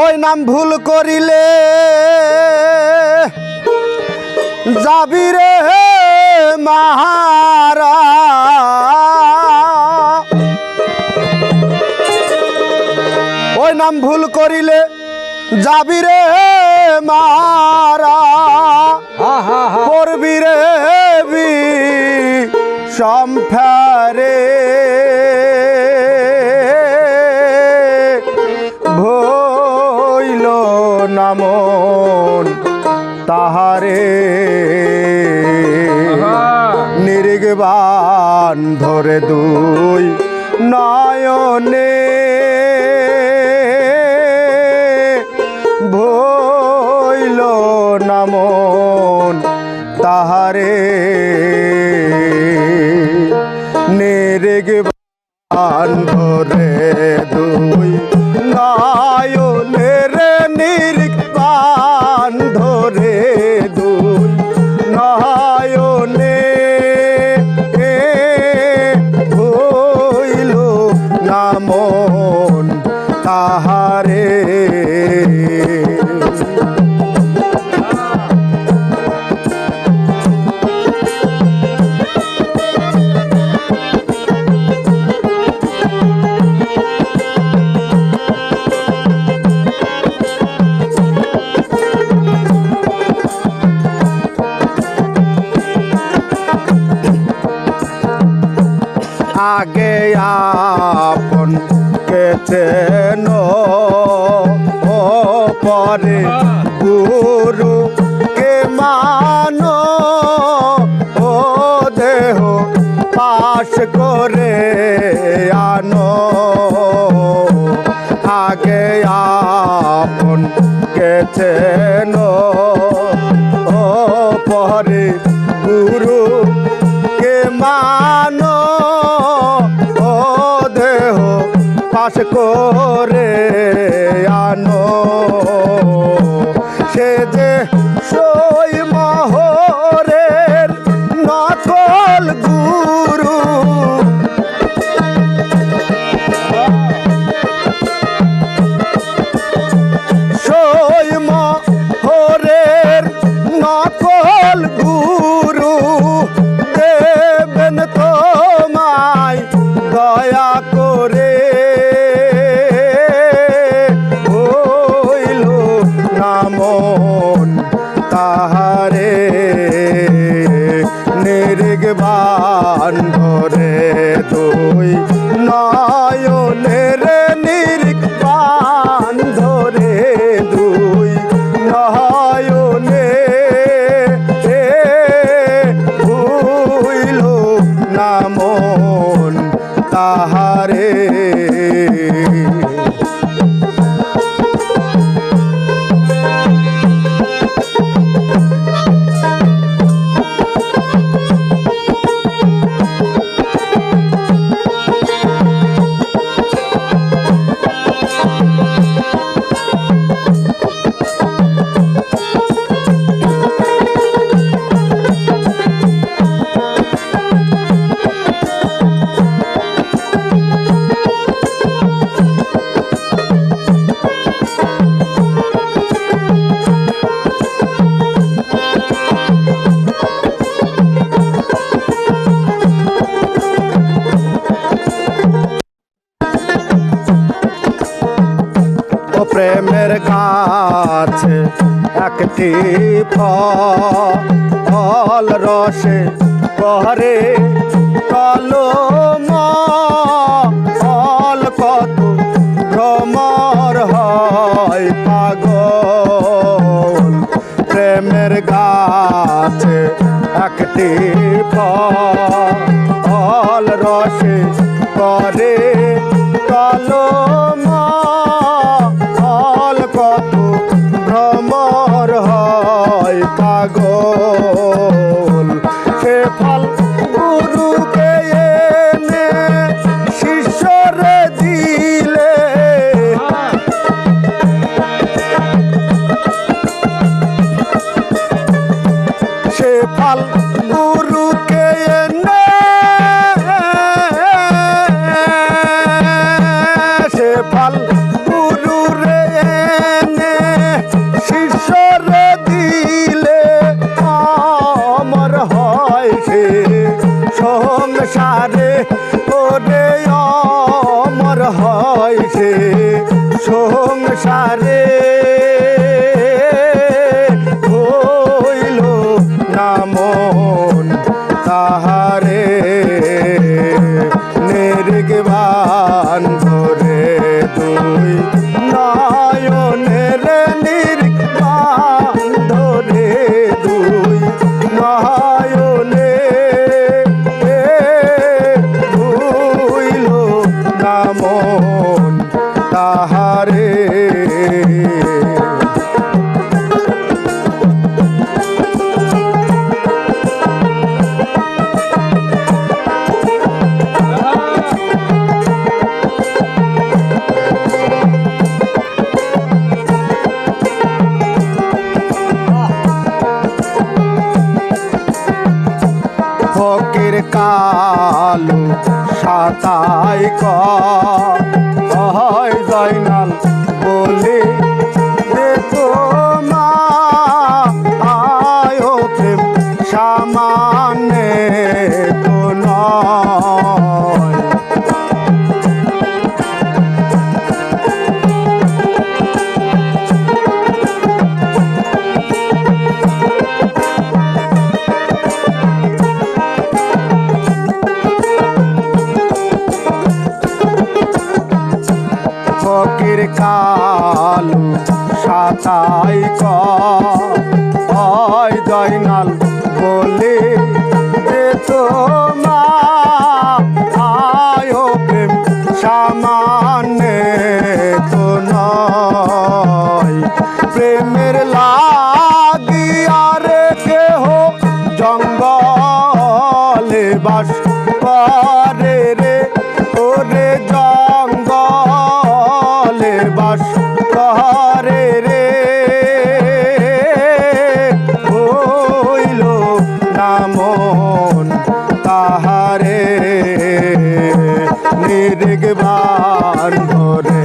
ওই নাম ভুল করিলে যাবি রে মাহারা। ওই নাম ভুল করিলে যাবি রে মারা করবি রে বি সম্ফারে। নামন তাহারে। নির্গবান ধরে দুই নায়নে। ভইল নামন তাহারে। তাহারে কেতেন পরে গুরু কে মানো, ও দেহ পাশ আনো। আগে আপন কেতেন ও গুরু কে মানো, ও দেহ আনো। সে যে প্রেমের কাছে একটি ফল রসে করে কলম। হয় হয়েছে সংসারে। হইল নাম তাহারে। নির্গবান ধরে নামন তাহারে। কালু সাতাই কয় যায় বলে কালু সাতাই কয় জয়নাল বলে যে তো মা আয় প্রেম সামানে নির্গবান ধরে